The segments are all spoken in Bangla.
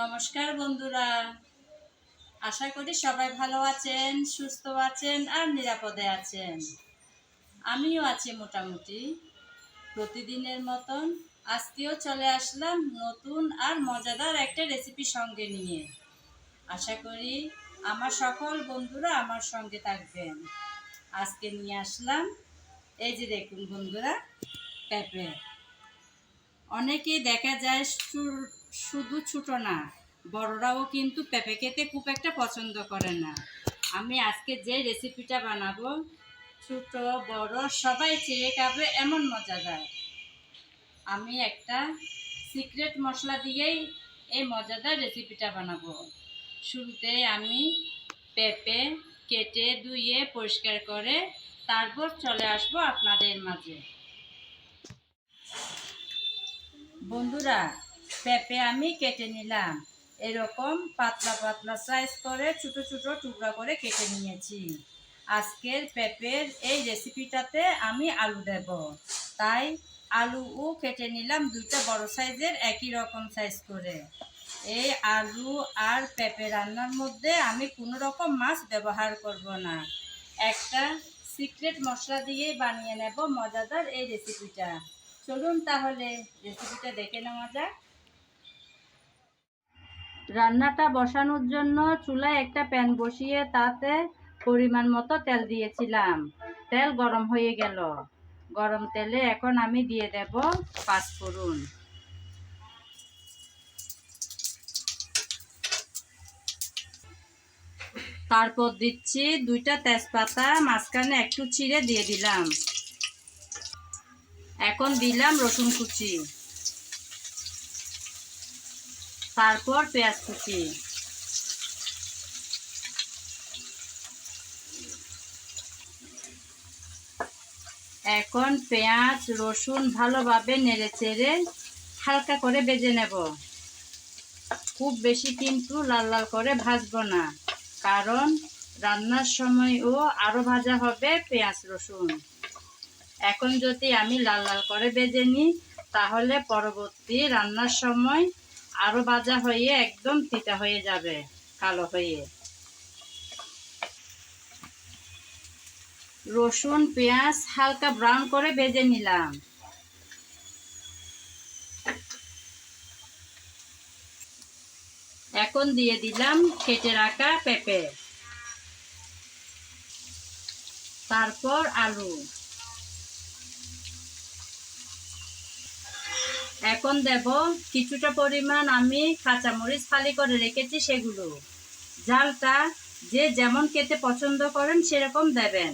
নমস্কার বন্ধুরা। আশা করি সবাই ভালো আছেন, সুস্থ আছেন আর নিরাপদে আছেন। আমিও আছি মোটামুটি। প্রতিদিনের মতন আজকেও চলে আসলাম নতুন আর মজাদার একটা রেসিপি সঙ্গে নিয়ে। আশা করি আমার সকল বন্ধুরা আমার সঙ্গে থাকবেন। আজকে নিয়ে আসলাম, এই যে দেখুন বন্ধুরা পেঁপে অনেকেই দেখা যায় শুধু ছোট না, বড়রাও কিন্তু পেঁপে খেতে খুব একটা পছন্দ করে না। আমি আজকে যে রেসিপিটা বানাবো, ছোট, বড়, সবাই চেয়ে খাবে, এমন মজাদার। আমি একটা সিক্রেট মশলা দিয়েই এই মজাদার রেসিপিটা বানাবো। শুরুতে আমি পেঁপে কেটে ধুয়ে পরিষ্কার করে তারপর চলে আসব আপনাদের মাঝে। বন্ধুরা পেঁপে আমি কেটে নিলাম। এরকম পাতলা পাতলা সাইজ করে ছোট ছোট টুকরা করে কেটে নিয়েছি। আজকের পেঁপের এই রেসিপিটাতে আমি আলু দেব। তাই আলুও কেটে নিলাম দুইটা বড় সাইজের একই রকম সাইজ করে। এই আলু আর পেঁপে রান্নার মধ্যে আমি কোনো রকম মাছ ব্যবহার করব না। একটা সিক্রেট মশলা দিয়েই বানিয়ে নেব মজাদার এই রেসিপিটা চলুন তাহলে রেসিপিটা দেখে নেওয়া যাক। রান্নাটা বসানোর জন্য চুলায় একটা প্যান বসিয়ে তাতে পরিমাণ মতো তেল দিয়েছিলাম। তেল গরম হয়ে গেল। গরম তেলে এখন আমি দিয়ে দেব পাঁচফোড়ন তারপর দিচ্ছি দুইটা তেজপাতা, মাঝখানে একটু ছিঁড়ে দিয়ে দিলাম। এখন দিলাম রসুন কুচি। তারপর পেঁয়াজ কুচি। এখন পেঁয়াজ, রসুন ভালোভাবে নেড়ে চেড়ে হালকা করে বেজে নেব। খুব বেশি কিন্তু লাল লাল করে ভাজবো না, কারণ রান্নার সময়ও আরও ভাজা হবে পেঁয়াজ, রসুন। এখন যদি আমি লাল লাল করে বেজে নিই, তাহলে পরবর্তী রান্নার সময় আরও ভাজা হয়ে একদম তিতা হয়ে যাবে, কালো হয়ে। রসুন, পেঁয়াজ হালকা ব্রাউন করে ভেজে নিলাম। এখন দিয়ে দিলাম কেটে রাখা পেঁপে। তারপর আলু। এখন দেব কিছুটা পরিমাণ আমি কাঁচামরিচ ফালি করে রেখেছি সেগুলো। জালটা যে যেমন খেতে পছন্দ করেন সেরকম দেবেন।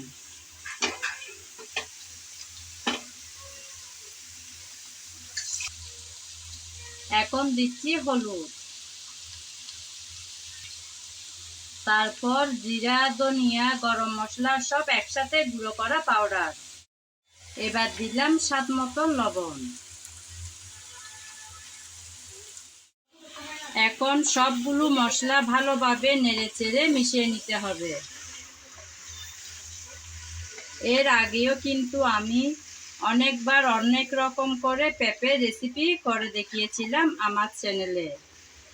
এখন দিচ্ছি হলুদ। তারপর জিরা, ধনিয়া, গরম মশলা সব একসাথে গুঁড়ো করা পাউডার। এবার দিলাম স্বাদ মতন লবণ। এখন সবগুলো মশলা ভালোভাবে নেড়ে চেড়ে মিশিয়ে নিতে হবে। এর আগেও কিন্তু আমি অনেকবার অনেক রকম করে পেঁপে রেসিপি করে দেখিয়েছিলাম আমার চ্যানেলে।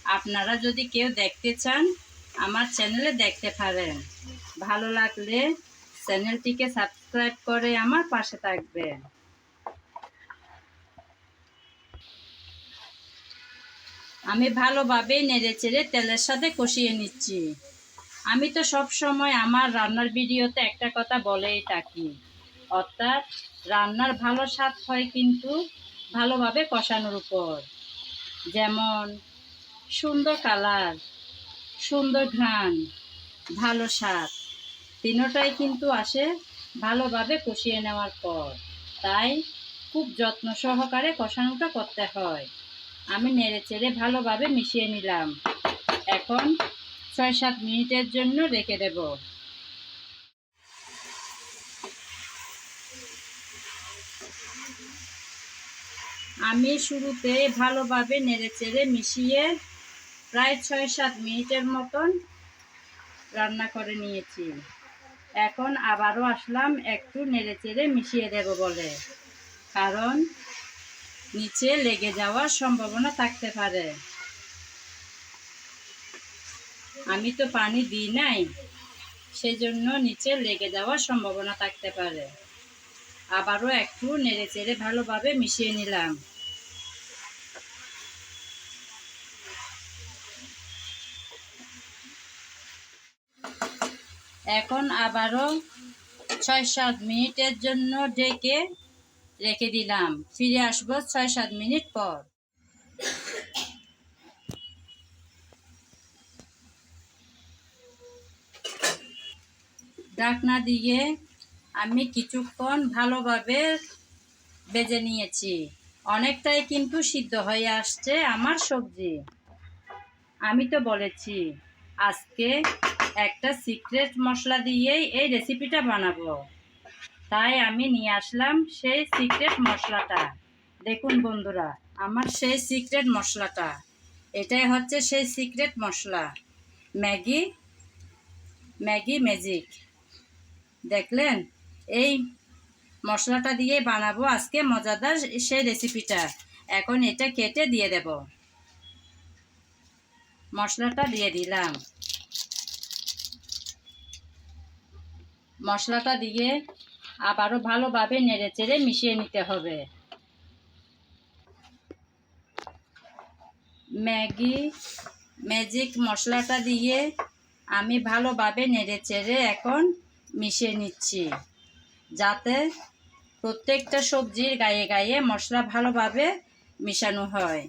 আপনারা যদি কেউ দেখতে চান, আমার চ্যানেলে দেখতে পারেন। ভালো লাগলে চ্যানেলটিকে সাবস্ক্রাইব করে আমার পাশে থাকবেন। আমি ভালোভাবে নেড়ে চেড়ে তেলের সাথে কষিয়ে নিচ্ছি। আমি তো সব সময় আমার রান্নার ভিডিওতে একটা কথা বলেই থাকি। অর্থাৎ রান্নার ভালো স্বাদ হয় কিন্তু ভালোভাবে কষানোর উপর। যেমন, সুন্দর কালার, সুন্দর ঘ্রাণ, ভালো স্বাদ, তিনোটাই কিন্তু আসে ভালোভাবে কষিয়ে নেওয়ার পর। তাই খুব যত্ন সহকারে কষানোটা করতে হয়। আমি নেড়ে চেড়ে ভালোভাবে মিশিয়ে নিলাম। এখন ছয় সাত মিনিটের জন্য রেখে দেব। আমি শুরুতে ভালোভাবে নেড়ে চেড়ে মিশিয়ে প্রায় ছয় সাত মিনিটের মতন রান্না করে নিয়েছি। এখন আবারও আসলাম একটু নেড়ে চেড়ে মিশিয়ে দেব বলে। কারণ নিচে লেগে যাওয়ার সম্ভাবনা থাকতে পারে। আমি তো পানি দিই নাই, সেজন্য নিচে লেগে যাওয়ার সম্ভাবনা থাকতে পারে। আবারও একটু নেড়ে চেড়ে ভালোভাবে মিশিয়ে নিলাম। এখন আবারও ছয় সাত মিনিটের জন্য ঢেকে রেখে দিলাম। ফিরে আসব ছয় সাত মিনিট পর। ঢাকনা দিয়ে আমি কিছুক্ষণ ভালোভাবে বেজে নিয়েছি। অনেকটাই কিন্তু সিদ্ধ হয়ে আসছে আমার সবজি। আমি তো বলেছি, আজকে একটা সিক্রেট মশলা দিয়েই এই রেসিপিটা বানাবো। তাই আমি নিয়ে আসলাম সেই সিক্রেট মশলাটা। দেখুন বন্ধুরা, আমার সেই সিক্রেট মশলাটা। এটাই হচ্ছে সেই সিক্রেট মশলা। ম্যাগি ম্যাগি ম্যাজিক দেখলেন? এই মশলাটা দিয়ে বানাবো আজকে মজাদার সেই রেসিপিটা এখন এটা কেটে দিয়ে দেব। মশলাটা দিয়ে দিলাম। মশলাটা দিয়ে আবারও ভালোভাবে নেড়ে চেড়ে মিশিয়ে নিতে হবে। ম্যাগি, ম্যাজিক মশলাটা দিয়ে আমি ভালোভাবে নেড়ে চেড়ে এখন মিশিয়ে নিচ্ছি, যাতে প্রত্যেকটা সবজির গায়ে গায়ে মশলা ভালোভাবে মিশানো হয়।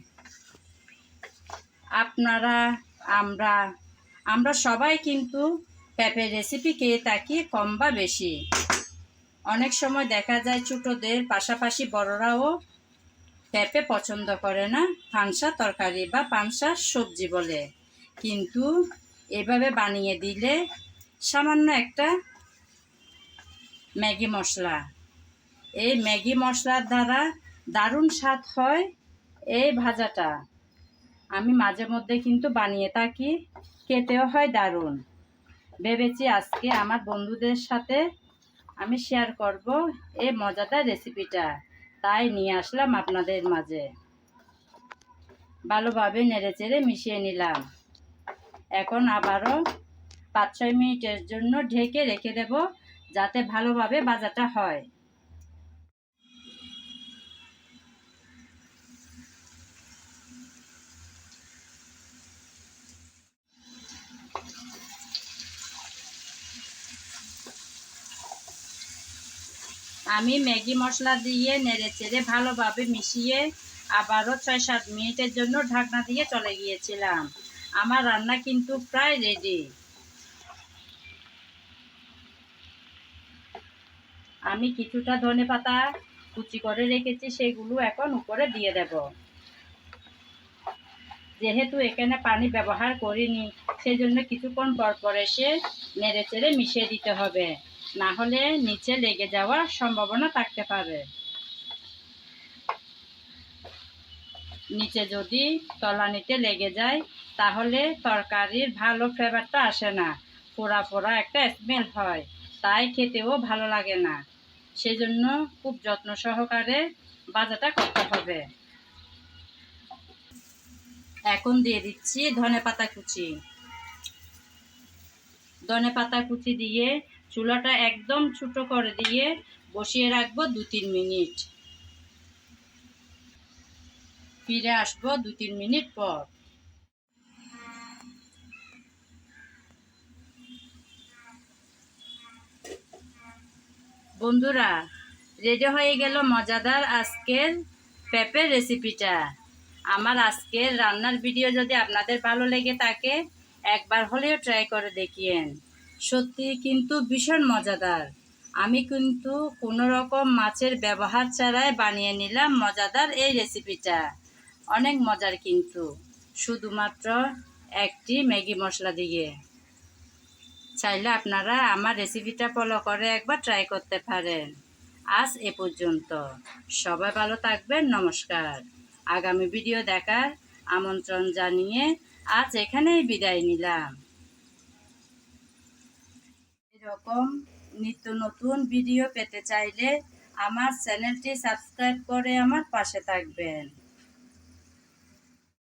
আপনারা, আমরা আমরা সবাই কিন্তু পেঁপের রেসিপি খেয়ে থাকি কম বা বেশি। অনেক সময় দেখা যায় ছোটোদের, পাশাপাশি বড়রাও পেঁপে পছন্দ করে না, পানসা তরকারি বা পানসা সবজি বলে। কিন্তু এভাবে বানিয়ে দিলে সামান্য একটা ম্যাগি মশলা। এই ম্যাগি মশলার দ্বারা দারুণ স্বাদ হয় এই ভাজাটা। আমি মাঝে মধ্যে কিন্তু বানিয়ে থাকি, খেতেও হয় দারুণ। ভেবেছি আজকে আমার বন্ধুদের সাথে আমি শেয়ার করব এই মজাদার রেসিপিটা তাই নিয়ে আসলাম আপনাদের মাঝে। ভালোভাবে নেড়ে চেড়ে মিশিয়ে নিলাম। এখন আবারও পাঁচ ছয় মিনিটের জন্য ঢেকে রেখে দেব, যাতে ভালোভাবে বাজাটা হয়। আমি ম্যাগি মশলা দিয়ে নেড়ে চেড়ে ভালোভাবে মিশিয়ে আবারও ছয় সাত মিনিটের জন্য ঢাকনা দিয়ে চলে গিয়েছিলাম। আমার রান্না কিন্তু প্রায় রেডি আমি কিছুটা ধনে পাতা কুচি করে রেখেছি, সেগুলো এখন উপরে দিয়ে দেব। যেহেতু এখানে পানি ব্যবহার করিনি, সেজন্য কিছুক্ষণ পর পর এসে নেড়ে চেড়ে মিশিয়ে দিতে হবে। না হলে নিচে লেগে যাওয়ার সম্ভাবনা থাকতে পারে। নিচে যদি তলানিতে লেগে যায়, তাহলে তরকারির ভালো ফ্লেভারটা আসে না। পোড়া পোড়া একটা স্মেল হয়, তাই খেতেও ভালো লাগে না। সেজন্য খুব যত্ন সহকারে বাজাটা করতে হবে। এখন দিয়ে দিচ্ছি ধনে পাতা কুচি। ধনে পাতা কুচি দিয়ে চুলাটা একদম ছোটো করে দিয়ে বসিয়ে রাখব দু তিন মিনিট। ফিরে আসব দু তিন মিনিট পর। বন্ধুরা, রেডি হয়ে গেল মজাদার আজকের পেঁপের রেসিপিটা। আমার আজকের রান্নার ভিডিও যদি আপনাদের ভালো লেগে থাকে, একবার হলেও ট্রাই করে দেখিয়েন। সত্যি কিন্তু ভীষণ মজাদার। আমি কিন্তু কোনো রকম মাছের ব্যবহার ছাড়াই বানিয়ে নিলাম মজাদার এই রেসিপিটা। অনেক মজার কিন্তু। শুধুমাত্র একটি ম্যাগি মশলা দিয়ে। চাইলে আপনারা আমার রেসিপিটা ফলো করে একবার ট্রাই করতে পারেন। আজ এ পর্যন্ত। সবাই ভালো থাকবেন, নমস্কার। আগামী ভিডিও দেখার আমন্ত্রণ জানিয়ে আজ এখানেই বিদায় নিলাম। এরকম নিত্য নতুন ভিডিও পেতে চাইলে আমার চ্যানেলটি সাবস্ক্রাইব করে আমার পাশে থাকবেন।